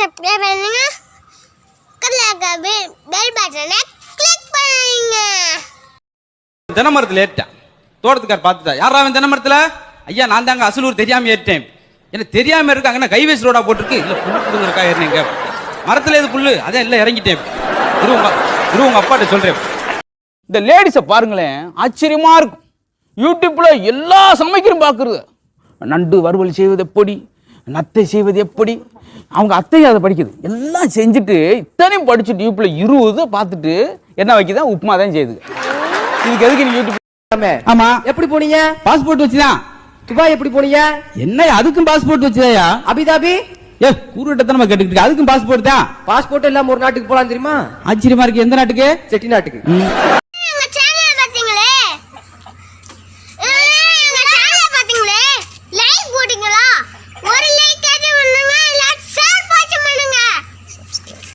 Subscribe பண்ணுங்க. Bell பட்டனை click பண்ணுங்க. தென்னமரத்தில் ஏறிட்டான். தோட்டத்துக்கார் பார்த்துட்டா யாரா அவன் தென்னமரத்தில்? ஐயா நான் தாங்க அசலூர் தெரியாம ஏறிட்டேன். என்ன தெரியாம இருக்காங்கன்னா கைவேஸ் ரோடா போட்டிருக்கு? இல்ல புல்லு புடுங்கறக்கா ஏறினீங்க மரத்துல எது புல்லு? அதான் இல்ல இறங்கிட்டேன். இரு உங்க இரு உங்க அப்பாட்ட சொல்றேன். இந்த லேடிஸை பாருங்களேன் ஆச்சரியமா இருக்கும். யூடியூப்ல எல்லா சமைக்கிறோம் பார்க்குறது நண்டு வறுவல் செய்வது எப்படி? நத்தை செய்வது எப்படி? அவங்க அத்தையும் அதை படிக்குது. எல்லாம் செஞ்சுட்டு இத்தனையும் படிச்சுட்டு யூடியூப்ல இருபது பார்த்துட்டு என்ன வைக்குதா? உப்புமா தான் செய்யுது. இதுக்கு எதுக்கு நீ யூடியூப் ஆமா. எப்படி போனீங்க? பாஸ்போர்ட் வச்சுதான் துபாய் எப்படி போனீங்க? என்ன அதுக்கும் பாஸ்போர்ட் வச்சுதாயா? அபிதாபி. ஏ கூறுகிட்ட நம்ம கேட்டுக்கிட்டு. அதுக்கும் பாஸ்போர்ட் தான். பாஸ்போர்ட் இல்லாம ஒரு நாட்டுக்கு போலாம் தெரியுமா? ஆச்சரியமா இருக்கு. எந்த நாட்டுக்கு? செட்டி நாட்டுக்கு.